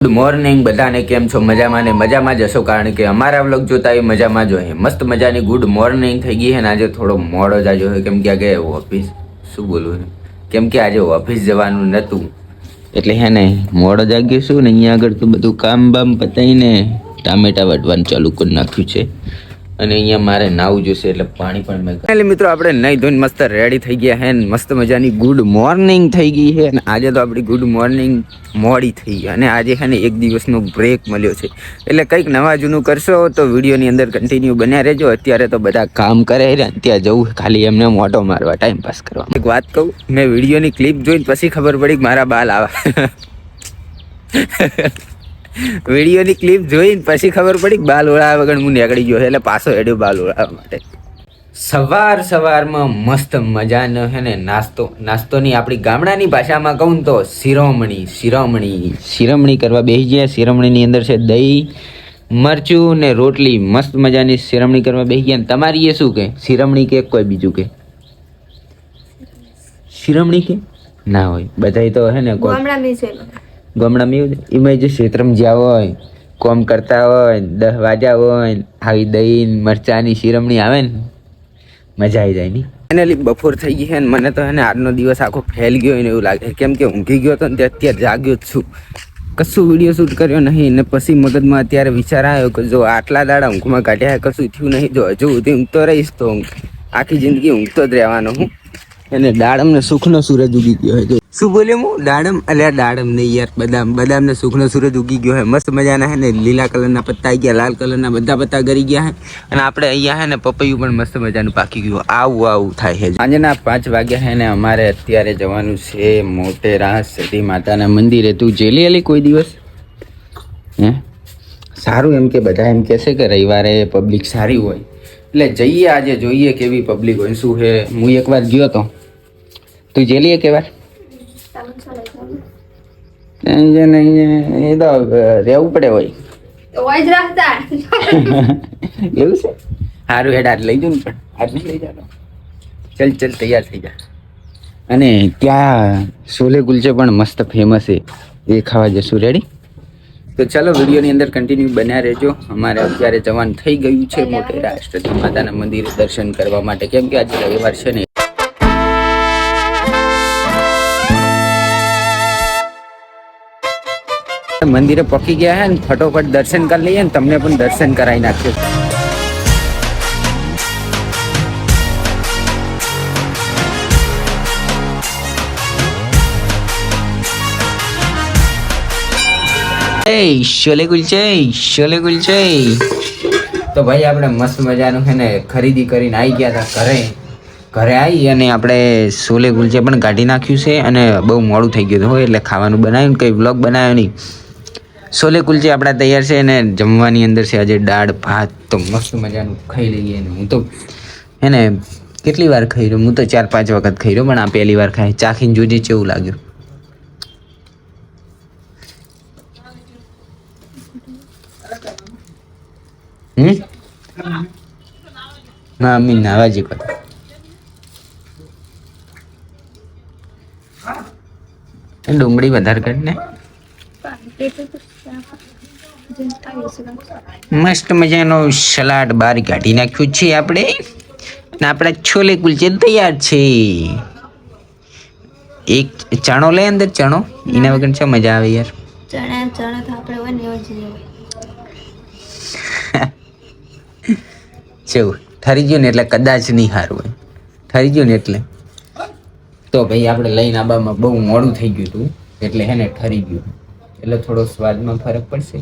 Good morning બધાને કેમ છો? મજામાં ને મજામાં જ હશો? કારણ કે અમારા વ્લોગ જોતા એ મજામાં જ હોય. મસ્ત મજાની ગુડ મોર્નિંગ થઈ ગઈ છે ને આજે થોડો મોડો જ આજે હોય. કેમ કે આગે ઓફિસ શું બોલવું કેમ કે આજે ઓફિસ જવાનું નહોતું એટલે હે ને, મોડો જાગ્યો છું ને અહીંયા આગળ તો બધું કામ બામ પતાવીને ટામેટા વઢવાનું ચાલુ કરી નાખ્યું છે. અને અહીંયા મારે નાવું જોશે એટલે પાણી પણ મેં એટલે મિત્રો આપણે નહીં ધોઈને મસ્ત રેડી થઈ ગયા હે ને મસ્ત મજાની ગુડ મોર્નિંગ થઈ ગઈ છે અને આજે તો આપણી ગુડ મોર્નિંગ મોડી થઈ ગઈ અને આજે છે ને એક દિવસનો બ્રેક મળ્યો છે. એટલે કંઈક નવા જૂનું કરશો તો વિડીયોની અંદર કન્ટિન્યુ બન્યા રહેજો. અત્યારે તો બધા કામ કરે છે ત્યાં જવું ખાલી એમને મોટો મારવા ટાઈમ પાસ કરવા. એક વાત કહું, મેં વિડીયોની ક્લિપ જોઈને પછી ખબર પડી કે મારા બાલ આવા. વિડીયોની ક્લિપ જોઈને પછી ખબર પડી કે બાલ ઓળાવા વગર હું નીકળી ગયો એટલે પાછો હેડ્યો બાલ ઓળાવવા માટે. સવાર સવારમાં મસ્ત મજાનો હે ને નાસ્તો. નાસ્તોની આપણી ગામડાની ભાષામાં કહું તો શિરોમણી શિરોમણી. શિરોમણી કરવા બેસી ગયા. શિરોમણીની અંદર છે દહીં મરચું ને રોટલી. મસ્ત મજાની શિરમણી કરવા બેસી ગયા. તમારી એ શું કે? શિરમણી કે કોઈ બીજું કે? શિરમણી કે? ના હોય. બધાય તો હે ને છે છે. એમાં જે ક્ષેત્રમાં જ્યાં હોય, કોમ કરતા હોય દસ વાજા હોય આવી દહીં, મરચાની શિરમણી આવે ને, મજા આવી જાય ની. ફાઇનલી બપોર થઈ ગઈ છે ને મને તો એને આજનો દિવસ આખો ફેલ ગયો ને એવું લાગે કેમ કે ઊંઘી ગયો હતો ને અત્યારે જાગ્યો જ છું. કશું વીડિયો શૂટ કર્યો નહીં ને પછી મગજમાં અત્યારે વિચાર આવ્યો કે જો આટલા દાડા ઊંઘમાં કાઢ્યા કશું થયું નહીં. જો હજુ સુધી ઊંઘતો રહીશ તો આખી જિંદગી ઊંઘતો જ રહેવાનો હું. એને દાડમ ને સુખનો સૂરજ ઉગી ગયો હોય. શું બોલે હું દાડમ અલ્યા દાડમ નહીં યાર બદામ બદામ ને સુખનો સૂરજ ઉગી ગયો હે. મસ્ત મજાના હે ને. લીલા કલરના પત્તા આવી ગયા, લાલ કલરના બધા પત્તા ગરી ગયા હે. અને આપણે અહીંયા હે ને પપૈયું પણ મસ્ત મજાનું પાકી ગયું. આવું આવું થાય છે સાંજના પાંચ વાગ્યા હે ને અમારે અત્યારે જવાનું છે મોટેરા સતી માતાના મંદિરે. તું જેલી અલી કોઈ દિવસ? હે? સારું એમ કે બધા એમ કહેશે કે રવિવારે પબ્લિક સારી હોય. એટલે જઈએ આજે, જોઈએ કેવી પબ્લિક હોય શું છે હું એકવાર ગયો તો. તું જેલી એક વાર એ તો રહેવું પડે હોય. એવું છે? સારું હેડ આજ લઈ જાઉં ને પણ. નહીં લઈ જતો ચલ ચલ તૈયાર થઈ જા. અને ત્યાં છોલે કુલચે પણ મસ્ત ફેમસ છે. એ ખાવા જશું. રેડી તો ચાલો વિડીયોની અંદર કન્ટિન્યુ બન્યા રહેજો. અમારે અત્યારે જવાન થઈ ગયું છે મોટેરા અષ્ટતી માતાના મંદિરે દર્શન કરવા માટે. કેમ કે આજે રવિવાર છે ને મંદિરે પકી ગયા હે ને ફટોફટ દર્શન કરી લઈએ ને તમને પણ દર્શન કરાવી નાખ્યું એ શોલે કુલચે શોલે કુલચે તો ભાઈ આપણે મસ્ત મજાનું છે ને ખરીદી કરીને આવી ગયા હતા ઘરે. ઘરે આવી અને આપણે સોલે ગુલચે પણ કાઢી નાખ્યું છે અને બહુ મોડું થઈ ગયું હતું એટલે ખાવાનું બનાવ્યું કંઈ વ્લોગ બનાવ્યો નહીં. છોલે કુલચી આપણા તૈયાર છે અને જમવાની અંદર છે આજે દાળ, ભાત. તો મસ્ત મજાનું ખાઈ લઈએ અને હું તો એને કેટલી વાર ખાઈ રહ્યો? હું તો ચાર, પાંચ વખત ખાઈ રહ્યો, પણ આ પહેલી વાર ખાઈ. ચાખીને જોજે કેવું લાગ્યું. હમ? ના અમ્મી નાવા કર. ડુંગળી વધારે કરીને મસ્ત મજાનો સલાડ બહાર કાઢી નાખ્યું છે આપણે. ને આપણા છોલે કુલચે તૈયાર છે. એક ચણો લે અંદર ચણો. એના વગર છે મજા આવે યાર? ચણા જેવું ઠરી ગયું ને એટલે કદાચ નહીં સારું હોય. ઠરી ગયું ને એટલે. તો ભાઈ આપણે લઈને આબામાં બહુ મોડું થઈ ગયું હતું. એટલે હે ને ઠરી ગયું. એટલે થોડો સ્વાદમાં ફરક પડશે.